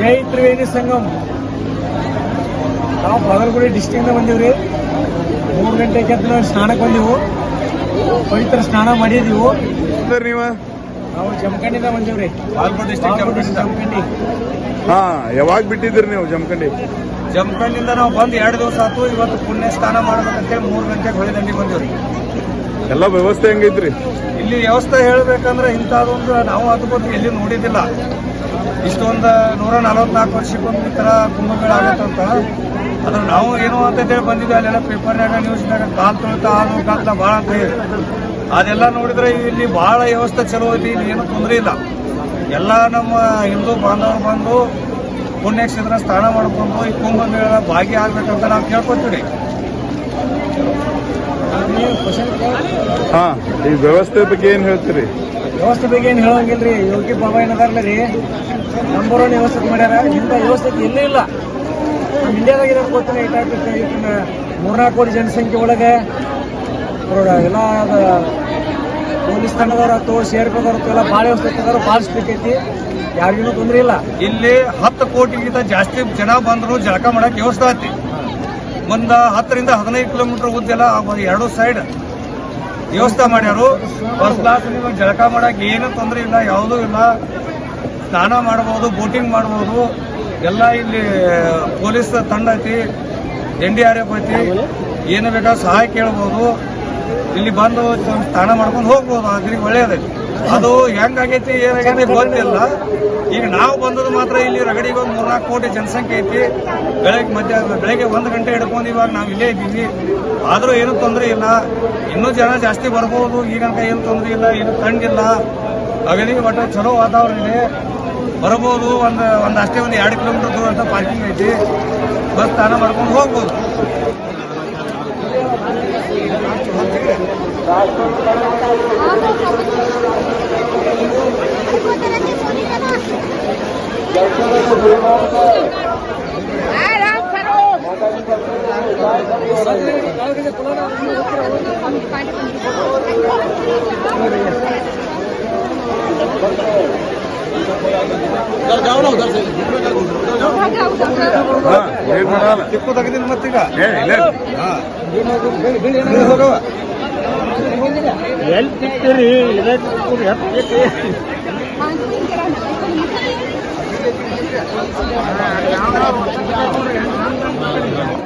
ಜೈ ತ್ರಿವೇಣಿ ಸಂಗಮ್. ನಾವು ಬಾಗಲಕೋಟೆ ಡಿಸ್ಟಿಕ್ನಿಂದ ಬಂದೀವ್ರಿ. ಮೂರು ಗಂಟೆಗೆ ಎದ್ದು ನಾವು ಸ್ನಾನಕ್ಕೆ ಬಂದೆವು. ಪವಿತ್ರ ಸ್ನಾನ ಮಾಡಿದೀವು. ಸರ್ ನೀವ? ನಾವು ಜಮಖಂಡಿಂದ ಬಂದೀವ್ರಿ. ಬಾಗಲಕೋಟೆ ಡಿಸ್ಟಿಕ್ ಜಮಖಂಡಿ. ಹಾ ಯಾವಾಗ ಬಿಟ್ಟಿದ್ರಿ ನೀವು ಜಮಖಂಡಿ? ಜಮಖಂಡಿಂದ ನಾವು ಬಂದು ಎರಡು ದಿವಸ ಆತು ಇವತ್ತು ಪುಣ್ಯ ಸ್ನಾನ ಮಾಡ್ಬೇಕಂತೇಳಿ ಮೂರು ಗಂಟೆಗೆ ಹೊಳೆ ದಂಡಿ ಬಂದಿವ್ರಿ. ಎಲ್ಲ ವ್ಯವಸ್ಥೆ ಹೆಂಗೈತ್ರಿ? ಇಲ್ಲಿ ವ್ಯವಸ್ಥೆ ಹೇಳ್ಬೇಕಂದ್ರೆ ಇಂಥದೊಂದು ನಾವು ಅದಕ್ಕೊಂದು ಎಲ್ಲಿ ನೋಡಿದ್ದಿಲ್ಲ. ಇಷ್ಟೊಂದು ನೂರ ನಲವತ್ನಾಲ್ಕು ವರ್ಷಕ್ಕೊಂದು ಈ ಥರ ಕುಂಭಮೇಳ ಆಗತ್ತಂತ ಅದು ನಾವು ಏನು ಅಂತ ಹೇಳಿ ಬಂದಿದ್ವಿ, ಅಲ್ಲೆಲ್ಲ ಪೇಪರ್ನಾಗ ನ್ಯೂಸ್ನಾಗ ಕಾಲ್ ತೊಳಿತಾ ಅದು ಕಾಲ್ತ ಭಾಳ ಅಂತ ಹೇಳಿ. ಅದೆಲ್ಲ ನೋಡಿದ್ರೆ ಇಲ್ಲಿ ಭಾಳ ವ್ಯವಸ್ಥೆ ಚಲೋ ಐತಿ, ಇಲ್ಲಿ ಏನೂ ತೊಂದರೆ ಇಲ್ಲ. ಎಲ್ಲ ನಮ್ಮ ಹಿಂದೂ ಬಾಂಧವರು ಬಂದು ಪುಣ್ಯಕ್ಷೇತ್ರ ಸ್ನಾನ ಮಾಡ್ಕೊಂಡು ಈ ಕುಂಭಮೇಳ ಭಾಗಿಯಾಗಬೇಕಂತ ನಾವು ಕೇಳ್ಕೊತೀವಿ. ಹಾ, ಈ ವ್ಯವಸ್ಥೆ ಬಗ್ಗೆ ಏನು ಹೇಳ್ತೀರಿ? ವ್ಯವಸ್ಥೆ ಬಗ್ಗೆ ಏನು ರೀ ಯೋಗಿ ಬಾಬಾ ಏನದಾರಲ್ಲ ರೀ? ನಂಬರ್ ಒನ್ ವ್ಯವಸ್ಥೆ ಮಾಡ್ಯಾರ. ಇಂಥ ವ್ಯವಸ್ಥೆ ಎಲ್ಲೂ ಇಲ್ಲ. ನಮ್ಮ ಇಂಡಿಯಾದಾಗ ಇರೋದು ಗೊತ್ತಿಲ್ಲ ಇದನ್ನ ಮೂರ್ನಾಲ್ಕು ಕೋಟಿ ಜನಸಂಖ್ಯೆ ಒಳಗೆ ಎಲ್ಲ ಪೊಲೀಸ್ ತಂಡದವ್ರು ಆಯ್ತು ಸೇರ್ಕೋದವ್ರ ಎಲ್ಲ ಭಾಳ ವ್ಯವಸ್ಥೆ ಇರ್ತದಾರ ಭಾಳ ಸ್ಪೀಕ್ ಐತಿ. ಯಾರಿಗೂ ತೊಂದರೆ ಇಲ್ಲ. ಇಲ್ಲಿ ಹತ್ತು ಕೋಟಿಗಿಂತ ಜಾಸ್ತಿ ಜನ ಬಂದರು ಜಳಕ ಮಾಡಕ್ಕೆ ವ್ಯವಸ್ಥೆ ಐತಿ ಮುಂದೆ ಹತ್ತರಿಂದ ಹದಿನೈದು ಕಿಲೋಮೀಟರ್ ಉದ್ದೆಲ್ಲ ಒಂದು ಎರಡು ಸೈಡ್ ವ್ಯವಸ್ಥೆ ಮಾಡ್ಯಾರು. ಫಸ್ಟ್ ಕ್ಲಾಸ್ ನೀವು ಜಳಕ ಮಾಡಕ್ ಏನು ತೊಂದರೆ ಇಲ್ಲ, ಯಾವುದೂ ಇಲ್ಲ. ಸ್ನಾನ ಮಾಡ್ಬೋದು ಬೋಟಿಂಗ್ ಮಾಡ್ಬೋದು. ಎಲ್ಲ ಇಲ್ಲಿ ಪೊಲೀಸ್ ತಂಡ ಐತಿ, ಎನ್ ಡಿ ಆರ್ ಎಫ್ ಐತಿ. ಏನು ಬೇಕಾದ ಸಹಾಯ ಕೇಳ್ಬೋದು. ಇಲ್ಲಿ ಬಂದು ಸ್ನಾನ ಮಾಡ್ಕೊಂಡು ಹೋಗ್ಬೋದು ಅದ್ರಿಗೆ ಒಳ್ಳೇದೈತಿ ಅದು ಹೆಂಗಾಗೈತಿ, ಏನಾಗೈತಿ ಗೊತ್ತಿಲ್ಲ. ಈಗ ನಾವು ಬಂದದ್ದು ಮಾತ್ರ ಇಲ್ಲಿ ರಗಡಿಗೆ ಒಂದು ಮೂರ್ನಾಲ್ಕು ಕೋಟಿ ಜನಸಂಖ್ಯೆ ಐತಿ. ಬೆಳಗ್ಗೆ ಮಧ್ಯ ಬೆಳಗ್ಗೆ ಒಂದು ಗಂಟೆ ಹಿಡ್ಕೊಂಡು ಇವಾಗ ನಾವು ಇಲ್ಲೇ ಇದ್ದೀವಿ. ಆದರೂ ಏನೂ ತೊಂದರೆ ಇಲ್ಲ. ಇನ್ನೂ ಜನ ಜಾಸ್ತಿ ಬರ್ಬೋದು ಈಗಂತ ಏನು ತೊಂದರೆ ಇಲ್ಲ, ಏನು ತಂಡಿಲ್ಲ ಅಗದಿಗೆ ಒಟ್ಟು ಚಲೋ ವಾತಾವರಣ ಇದೆ. ಬರ್ಬೋದು, ಒಂದು ಒಂದು ಅಷ್ಟೇ ಒಂದು ಎರಡು ಕಿಲೋಮೀಟರ್ ದೂರ ಅಂತ ಪಾರ್ಕಿಂಗ್ ಐತಿ. ಬಸ್ ಸ್ನಾನ ಮಾಡ್ಕೊಂಡು ಹೋಗ್ಬೋದು. जाओ ना उधर से चिपको तक दिन मत का हेल्प